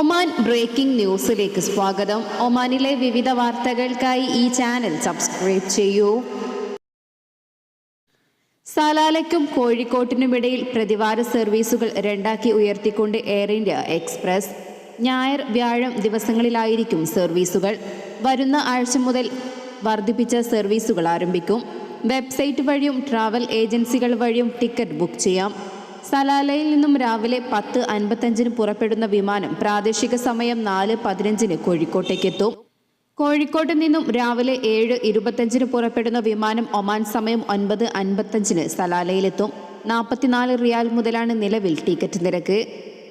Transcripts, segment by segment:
Oman breaking ന്യൂസിലേക്ക് സ്വാഗതം. ഒമാനിലെ വിവിധ വാർത്തകൾക്കായി ഈ ചാനൽ സബ്സ്ക്രൈബ് ചെയ്യൂ. സലാലയ്ക്കും കോഴിക്കോട്ടിനുമിടയിൽ പ്രതിവാര സർവീസുകൾ രണ്ടാക്കി ഉയർത്തിക്കൊണ്ട് എയർ ഇന്ത്യ എക്സ്പ്രസ്. ഞായർ വ്യാഴം ദിവസങ്ങളിലായിരിക്കും സർവീസുകൾ. വരുന്ന ആഴ്ച മുതൽ വർദ്ധിപ്പിച്ച സർവീസുകൾ ആരംഭിക്കും. വെബ്സൈറ്റ് വഴിയും ട്രാവൽ ഏജൻസികൾ വഴിയും ടിക്കറ്റ് ബുക്ക് ചെയ്യാം. സലാലയിൽ നിന്നും രാവിലെ പത്ത് അൻപത്തഞ്ചിന് പുറപ്പെടുന്ന വിമാനം പ്രാദേശിക സമയം നാല് പതിനഞ്ചിന് കോഴിക്കോട്ടേക്ക് എത്തും കോഴിക്കോട്ട് നിന്നും രാവിലെ ഏഴ് ഇരുപത്തഞ്ചിന് പുറപ്പെടുന്ന വിമാനം ഒമാൻ സമയം ഒൻപത് അൻപത്തഞ്ചിന് സലാലയിലെത്തും. നാൽപ്പത്തിനാല് റിയാൽ മുതലാണ് നിലവിൽ ടിക്കറ്റ് നിരക്ക്.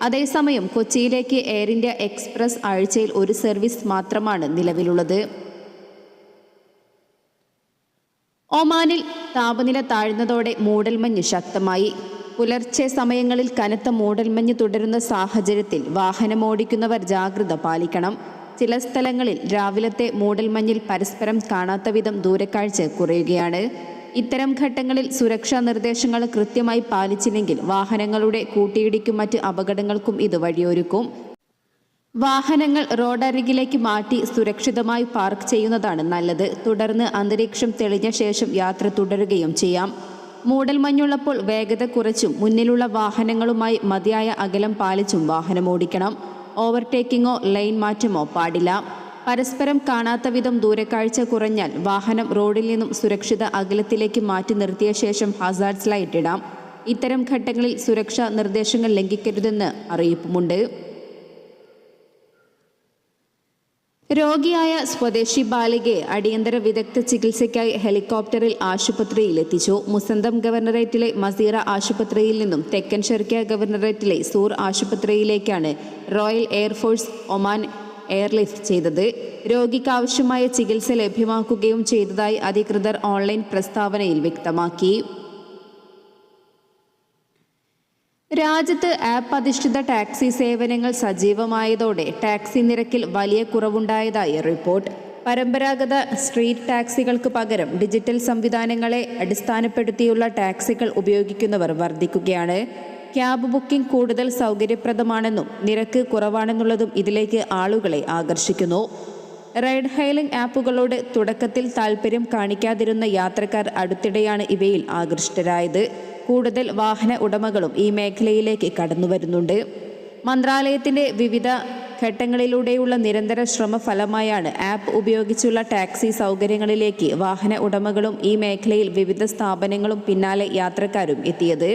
അതേസമയം കൊച്ചിയിലേക്ക് എയർ ഇന്ത്യ എക്സ്പ്രസ് ആഴ്ചയിൽ ഒരു സർവീസ് മാത്രമാണ് നിലവിലുള്ളത്. ഒമാനിൽ താപനില താഴ്ന്നതോടെ മൂടൽമഞ്ഞ് ശക്തമായി. പുലർച്ചെ സമയങ്ങളിൽ കനത്ത മൂടൽമഞ്ഞ് തുടരുന്ന സാഹചര്യത്തിൽ വാഹനമോടിക്കുന്നവർ ജാഗ്രത പാലിക്കണം. ചില സ്ഥലങ്ങളിൽ രാവിലത്തെ മൂടൽമഞ്ഞിൽ പരസ്പരം കാണാത്ത വിധം ദൂരക്കാഴ്ച കുറയുകയാണ്. ഇത്തരം ഘട്ടങ്ങളിൽ സുരക്ഷാ നിർദ്ദേശങ്ങൾ കൃത്യമായി പാലിച്ചില്ലെങ്കിൽ വാഹനങ്ങളുടെ കൂട്ടിയിടിക്കും മറ്റ് അപകടങ്ങൾക്കും ഇത് വഴിയൊരുക്കും. വാഹനങ്ങൾ റോഡരികിലേക്ക് മാറ്റി സുരക്ഷിതമായി പാർക്ക് ചെയ്യുന്നതാണ് നല്ലത്. തുടർന്ന് അന്തരീക്ഷം തെളിഞ്ഞ ശേഷം യാത്ര തുടരുകയും ചെയ്യാം. മൂടൽമഞ്ഞുള്ളപ്പോൾ വേഗത കുറച്ചും മുന്നിലുള്ള വാഹനങ്ങളുമായി മതിയായ അകലം പാലിച്ചും വാഹനം ഓടിക്കണം. ഓവർടേക്കിങ്ങോ ലൈൻ മാറ്റമോ പാടില്ല. പരസ്പരം കാണാത്ത വിധം ദൂരക്കാഴ്ച കുറഞ്ഞാൽ വാഹനം റോഡിൽ നിന്നും സുരക്ഷിത അകലത്തിലേക്ക് മാറ്റി നിർത്തിയ ശേഷം ഹസാർഡ്സ് ലൈറ്റ് ഇടാം. ഇത്തരം ഘട്ടങ്ങളിൽ സുരക്ഷാ നിർദ്ദേശങ്ങൾ ലംഘിക്കരുതെന്ന് അറിയിപ്പുമുണ്ട്. രോഗിയായ സ്വദേശി ബാലികയെ അടിയന്തര വിദഗ്ധ ചികിത്സയ്ക്കായി ഹെലികോപ്റ്ററിൽ ആശുപത്രിയിൽ എത്തിച്ചു മുസന്തം ഗവർണറേറ്റിലെ മസീറ ആശുപത്രിയിൽ നിന്നും തെക്കൻ ഷെർക്കിയ ഗവർണറേറ്റിലെ Sur ആശുപത്രിയിലേക്കാണ് Royal Air Force Oman airlift ചെയ്തത്. രോഗിക്ക് ആവശ്യമായ ചികിത്സ ലഭ്യമാക്കുകയും ചെയ്തതായി അധികൃതർ ഓൺലൈൻ പ്രസ്താവനയിൽ വ്യക്തമാക്കി. രാജ്യത്ത് ആപ്പ് അധിഷ്ഠിത ടാക്സി സേവനങ്ങൾ സജീവമായതോടെ ടാക്സി നിരക്കിൽ വലിയ കുറവുണ്ടായതായി റിപ്പോർട്ട്. പരമ്പരാഗത സ്ട്രീറ്റ് ടാക്സികൾക്ക് പകരം ഡിജിറ്റൽ സംവിധാനങ്ങളെ അടിസ്ഥാനപ്പെടുത്തിയുള്ള ടാക്സികൾ ഉപയോഗിക്കുന്നവർ വർദ്ധിക്കുകയാണ്. ക്യാബ് ബുക്കിംഗ് കൂടുതൽ സൗകര്യപ്രദമാണെന്നും നിരക്ക് കുറവാണെന്നുള്ളതും ഇതിലേക്ക് ആളുകളെ ആകർഷിക്കുന്നു. റൈഡ് ഹൈലിംഗ് ആപ്പുകളോട് തുടക്കത്തിൽ താൽപ്പര്യം കാണിക്കാതിരുന്ന യാത്രക്കാർ അടുത്തിടെയാണ് ഇവയിൽ ആകൃഷ്ടരായത്. കൂടുതൽ വാഹന ഉടമകളും ഈ മേഖലയിലേക്ക് കടന്നു വരുന്നുണ്ട്. മന്ത്രാലയത്തിന്റെ വിവിധ ഘട്ടങ്ങളിലൂടെയുള്ള നിരന്തര ശ്രമ ഫലമായാണ് ആപ്പ് ഉപയോഗിച്ചുള്ള ടാക്സി സൗകര്യങ്ങളിലേക്ക് വാഹന ഉടമകളും ഈ മേഖലയിൽ വിവിധ സ്ഥാപനങ്ങളും പിന്നാലെ യാത്രക്കാരും എത്തിയത്.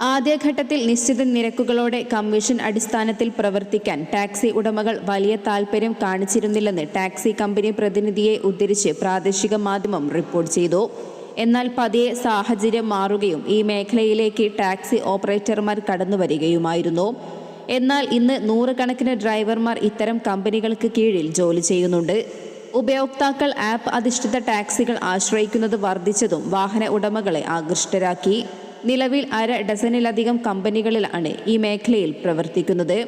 ആദ്യഘട്ടത്തിൽ നിശ്ചിത നിരക്കുകളോടെ കമ്മീഷൻ അടിസ്ഥാനത്തിൽ പ്രവർത്തിക്കാൻ ടാക്സി ഉടമകൾ വലിയ താൽപ്പര്യം കാണിച്ചിരുന്നില്ലെന്ന് ടാക്സി കമ്പനി പ്രതിനിധിയെ ഉദ്ധരിച്ച് പ്രാദേശിക മാധ്യമം റിപ്പോർട്ട് ചെയ്തു. എന്നാൽ പതിയെ സാഹചര്യം മാറുകയും ഈ മേഖലയിലേക്ക് ടാക്സി ഓപ്പറേറ്റർമാർ കടന്നു കടന്നുവരികയുമായിരുന്നു എന്നാൽ ഇന്ന് നൂറുകണക്കിന് ഡ്രൈവർമാർ ഇത്തരം കമ്പനികൾക്ക് കീഴിൽ ജോലി ചെയ്യുന്നുണ്ട്. ഉപയോക്താക്കൾ ആപ്പ് അധിഷ്ഠിത ടാക്സികൾ ആശ്രയിക്കുന്നത് വർദ്ധിച്ചതും വാഹന ഉടമകളെ ആകൃഷ്ടരാക്കി. നിലവിൽ അര ഡസനിലധികം കമ്പനികളിലാണ് ഈ മേഖലയിൽ പ്രവർത്തിക്കുന്നത്.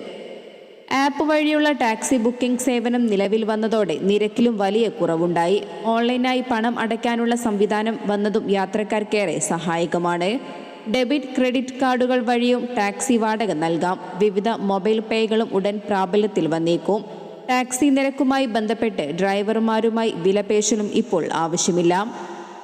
ആപ്പ് വഴിയുള്ള ടാക്സി ബുക്കിംഗ് സേവനം നിലവിൽ വന്നതോടെ നിരക്കിലും വലിയ കുറവുണ്ടായി. ഓൺലൈനായി പണം അടയ്ക്കാനുള്ള സംവിധാനം വന്നതും യാത്രക്കാർക്കേറെ സഹായകമാണ്. ഡെബിറ്റ് ക്രെഡിറ്റ് കാർഡുകൾ വഴിയും ടാക്സി വാടക നൽകാം. വിവിധ മൊബൈൽ പേകളും ഉടൻ പ്രാബല്യത്തിൽ വന്നേക്കും. ടാക്സി നിരക്കുമായി ബന്ധപ്പെട്ട് ഡ്രൈവർമാരുമായി വിലപേശലും ഇപ്പോൾ ആവശ്യമില്ല.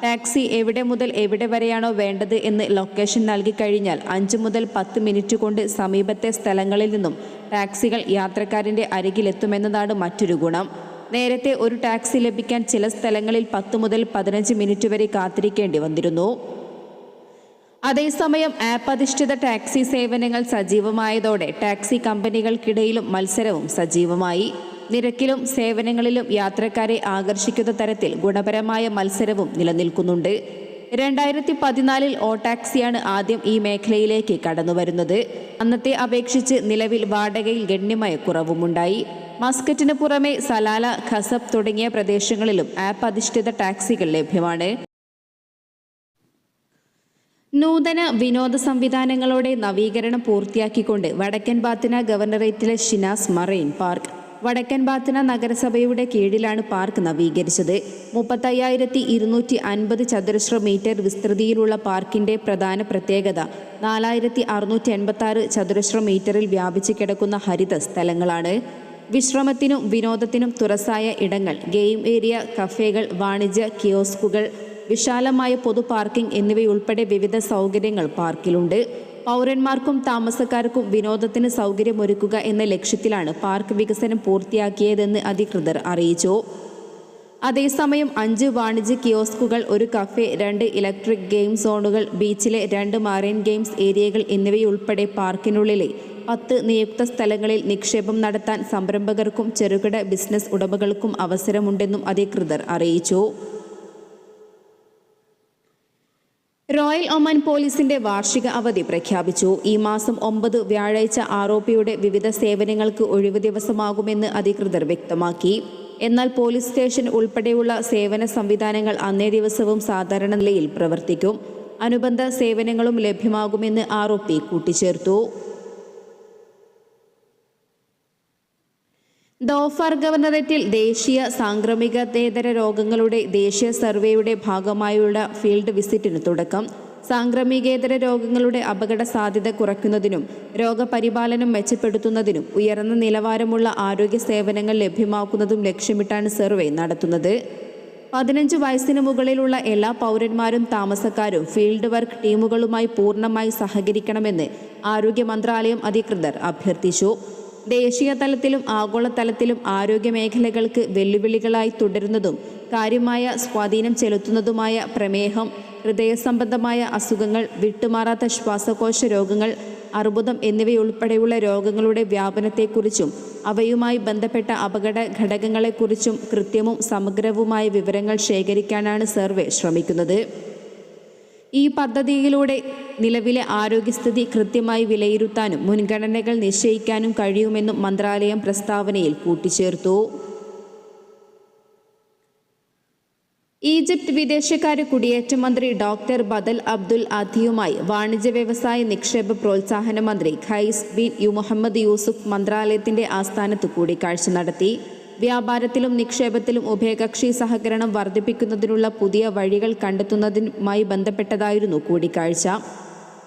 ടാക്സി എവിടെ മുതൽ എവിടെ വരെയാണോ വേണ്ടത് എന്ന് ലൊക്കേഷൻ നൽകി കഴിഞ്ഞാൽ അഞ്ച് മുതൽ പത്ത് മിനിറ്റ് കൊണ്ട് സമീപത്തെ സ്ഥലങ്ങളിൽ നിന്നും ടാക്സികൾ യാത്രക്കാരന്റെ അരികിലെത്തുമെന്നതാണ് മറ്റൊരു ഗുണം. നേരത്തെ ഒരു ടാക്സി ലഭിക്കാൻ ചില സ്ഥലങ്ങളിൽ പത്ത് മുതൽ പതിനഞ്ച് മിനിറ്റ് വരെ കാത്തിരിക്കേണ്ടി വന്നിരുന്നു. അതേസമയം ആപ്പ് അധിഷ്ഠിത ടാക്സി സേവനങ്ങൾ സജീവമായതോടെ ടാക്സി കമ്പനികൾക്കിടയിലും മത്സരവും സജീവമായി. നിരക്കിലും സേവനങ്ങളിലും യാത്രക്കാരെ ആകർഷിക്കുന്ന തരത്തിൽ ഗുണപരമായ മത്സരവും നിലനിൽക്കുന്നുണ്ട്. രണ്ടായിരത്തി പതിനാലിൽ ഓടാക്സിയാണ് ആദ്യം ഈ മേഖലയിലേക്ക് കടന്നുവരുന്നത്. അന്നത്തെ അപേക്ഷിച്ച് നിലവിൽ വാടകയിൽ ഗണ്യമായ കുറവുമുണ്ടായി. മസ്കറ്റിന് പുറമെ സലാല ഖസബ് തുടങ്ങിയ പ്രദേശങ്ങളിലും ആപ്പ് അധിഷ്ഠിത ടാക്സികൾ ലഭ്യമാണ്. നൂതന വിനോദ സംവിധാനങ്ങളോടെ നവീകരണം പൂർത്തിയാക്കിക്കൊണ്ട് വടക്കൻ ബാത്തിന ഗവർണറേറ്റിലെ ഷിനാസ് മറൈൻ പാർക്ക് വടക്കൻ ബാത്തന നഗരസഭയുടെ കീഴിലാണ് പാർക്ക് നവീകരിച്ചത്. മുപ്പത്തയ്യായിരത്തി ഇരുന്നൂറ്റി അൻപത് ചതുരശ്ര മീറ്റർ വിസ്തൃതിയിലുള്ള പാർക്കിന്റെ പ്രധാന പ്രത്യേകത നാലായിരത്തി അറുന്നൂറ്റി എൺപത്തി ചതുരശ്ര മീറ്ററിൽ വ്യാപിച്ചു കിടക്കുന്ന ഹരിത സ്ഥലങ്ങളാണ്. വിശ്രമത്തിനും വിനോദത്തിനും തുറസായ ഇടങ്ങൾ ഗെയിം ഏരിയ കഫേകൾ വാണിജ്യ കിയോസ്കുകൾ വിശാലമായ പൊതു പാർക്കിംഗ് എന്നിവയുൾപ്പെടെ വിവിധ സൗകര്യങ്ങൾ പാർക്കിലുണ്ട്. പൗരന്മാർക്കും താമസക്കാർക്കും വിനോദത്തിന് സൗകര്യമൊരുക്കുക എന്ന ലക്ഷ്യത്തിലാണ് പാർക്ക് വികസനം പൂർത്തിയാക്കിയതെന്ന് അധികൃതർ അറിയിച്ചു. അതേസമയം അഞ്ച് വാണിജ്യ കിയോസ്കുകൾ ഒരു കഫേ രണ്ട് ഇലക്ട്രിക് ഗെയിം സോണുകൾ ബീച്ചിലെ രണ്ട് മറൈൻ ഗെയിംസ് ഏരിയകൾ എന്നിവയുൾപ്പെടെ പാർക്കിനുള്ളിലെ പത്ത് നിയുക്ത സ്ഥലങ്ങളിൽ നിക്ഷേപം നടത്താൻ സംരംഭകർക്കും ചെറുകിട ബിസിനസ് ഉടമകൾക്കും അവസരമുണ്ടെന്നും അധികൃതർ അറിയിച്ചു. റോയൽ ഒമാൻ പോലീസിന്റെ വാർഷിക അവധി പ്രഖ്യാപിച്ചു. ഈ മാസം ഒമ്പത് വ്യാഴാഴ്ച ആരോപിയുടെ വിവിധ സേവനങ്ങൾക്ക് ഒഴിവ് ദിവസമാകുമെന്ന് അധികൃതർ വ്യക്തമാക്കി. എന്നാൽ പോലീസ് സ്റ്റേഷൻ ഉൾപ്പെടെയുള്ള സേവന സംവിധാനങ്ങൾ അന്നേ ദിവസവും സാധാരണ നിലയിൽ പ്രവർത്തിക്കും. അനുബന്ധ സേവനങ്ങളും ലഭ്യമാകുമെന്ന് ആരോപി കൂട്ടിച്ചേർത്തു. ദോഫാർ ഗവർണറേറ്റിൽ ദേശീയ സാംക്രമികതേതര രോഗങ്ങളുടെ ദേശീയ സർവേയുടെ ഭാഗമായുള്ള ഫീൽഡ് വിസിറ്റിന് തുടക്കം. സാംക്രമികേതര രോഗങ്ങളുടെ അപകട സാധ്യത കുറയ്ക്കുന്നതിനും രോഗപരിപാലനം മെച്ചപ്പെടുത്തുന്നതിനും ഉയർന്ന നിലവാരമുള്ള ആരോഗ്യ സേവനങ്ങൾ ലഭ്യമാക്കുന്നതും ലക്ഷ്യമിട്ടാണ് സർവേ നടത്തുന്നത്. പതിനഞ്ച് വയസ്സിന് മുകളിലുള്ള എല്ലാ പൗരന്മാരും താമസക്കാരും ഫീൽഡ് വർക്ക് ടീമുകളുമായി പൂർണമായി സഹകരിക്കണമെന്ന് ആരോഗ്യ മന്ത്രാലയം അധികൃതർ അഭ്യർത്ഥിച്ചു. ദേശീയ തലത്തിലും ആഗോളതലത്തിലും ആരോഗ്യ മേഖലകൾക്ക് വെല്ലുവിളികളായി തുടരുന്നതും കാര്യമായ സ്വാധീനം ചെലുത്തുന്നതുമായ പ്രമേഹം ഹൃദയ സംബന്ധമായ അസുഖങ്ങൾ വിട്ടുമാറാത്ത ശ്വാസകോശ രോഗങ്ങൾ അർബുദം എന്നിവയുൾപ്പെടെയുള്ള രോഗങ്ങളുടെ വ്യാപനത്തെക്കുറിച്ചും അവയുമായി ബന്ധപ്പെട്ട അപകട ഘടകങ്ങളെക്കുറിച്ചും കൃത്യവും സമഗ്രവുമായ വിവരങ്ങൾ ശേഖരിക്കാനാണ് സർവേ ശ്രമിക്കുന്നത്. ഈ പദ്ധതിയിലൂടെ നിലവിലെ ആരോഗ്യസ്ഥിതി കൃത്യമായി വിലയിരുത്താനും മുൻഗണനകൾ നിശ്ചയിക്കാനും കഴിയുമെന്നും മന്ത്രാലയം പ്രസ്താവനയിൽ കൂട്ടിച്ചേർത്തു. ഈജിപ്ത് വിദേശകാര്യ കുടിയേറ്റ മന്ത്രി ഡോക്ടർ ബദൽ അബ്ദുൽ അധിയുമായി വാണിജ്യ വ്യവസായ നിക്ഷേപ പ്രോത്സാഹന മന്ത്രി ഖൈസ് ബിൻ യു മുഹമ്മദ് യൂസുഫ് മന്ത്രാലയത്തിന്റെ ആസ്ഥാനത്ത് കൂടിക്കാഴ്ച നടത്തി. വ്യാപാരത്തിലും നിക്ഷേപത്തിലും ഉഭയകക്ഷി സഹകരണം വർദ്ധിപ്പിക്കുന്നതിനുള്ള പുതിയ വഴികൾ കണ്ടെത്തുന്നതിനുമായി ബന്ധപ്പെട്ടതായിരുന്നു കൂടിക്കാഴ്ച.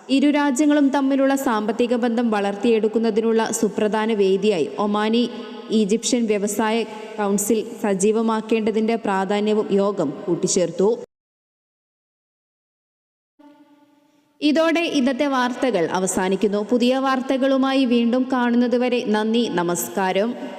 ഇരു രാജ്യങ്ങളും തമ്മിലുള്ള സാമ്പത്തിക ബന്ധം വളർത്തിയെടുക്കുന്നതിനുള്ള സുപ്രധാന വേദിയായി ഒമാനി ഈജിപ്ഷ്യൻ വ്യവസായ കൗൺസിൽ സജീവമാക്കേണ്ടതിന്റെ പ്രാധാന്യവും യോഗം കൂട്ടിച്ചേർത്തു. ഇതോടെ ഇന്നത്തെ വാർത്തകൾ അവസാനിക്കുന്നു. പുതിയ വാർത്തകളുമായി വീണ്ടും കാണുന്നതുവരെ നന്ദി നമസ്കാരം.